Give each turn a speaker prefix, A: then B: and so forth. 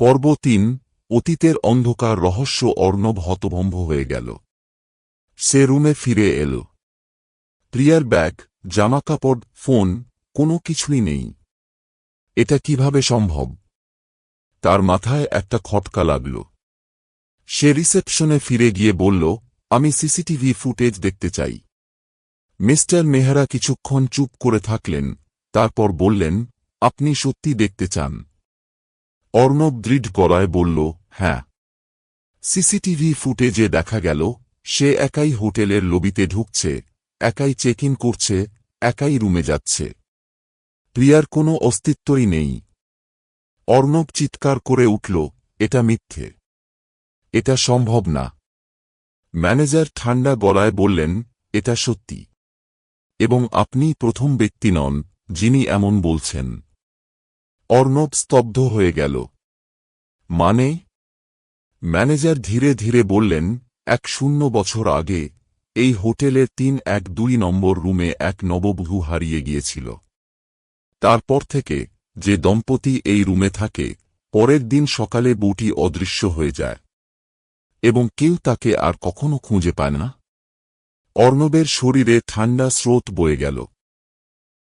A: পর্ব তিন, অতীতের অন্ধকার রহস্য অর্ণব হতভম্ব হয়ে গেল। সে রুমে ফিরে এল। প্রিয়ার ব্যাগ জামাকাপড় ফোন, কোনো কিছুই নেই। এটা কীভাবে সম্ভব? তার মাথায় একটা খটকা লাগল। সে রিসেপশনে ফিরে গিয়ে বলল, আমি সিসিটিভি ফুটেজ দেখতে চাই। মিস্টার মেহরা কিছুক্ষণ চুপ করে থাকলেন, তারপর বললেন, আপনি সত্যি দেখতে চান। অর্ণব দৃঢ় গলায় বলল হ্যাঁ। সিসিটিভি ফুটেজে দেখা গেল, সে একাই হোটেলের লবিতে ঢুকছে, একাই চেক ইন করছে, একাই রুমে যাচ্ছে। প্রিয়ার কোনো অস্তিত্বই নেই। অর্ণব চিৎকার করে উঠল, এটা মিথ্যে। এটা সম্ভব না। ম্যানেজার ঠান্ডা গলায় বললেন, এটা সত্যি। এবং আপনি প্রথম ব্যক্তি নন, যিনি এমন বলছেন। অর্ণব স্তব্ধ হয়ে গেল। মানে? ম্যানেজার ধীরে ধীরে বললেন, এক শূন্য বছর আগে এই হোটেলের তিন এক দুই নম্বর রুমে এক নববধূ হারিয়ে গিয়েছিল। তারপর থেকে যে দম্পতি এই রুমে থাকে, পরের দিন সকালে বুটি অদৃশ্য হয়ে যায়। এবং কেউ তাকে আর কখনো খুঁজে পায় না। অর্ণবের শরীরে ঠান্ডা স্রোত বয়ে গেল।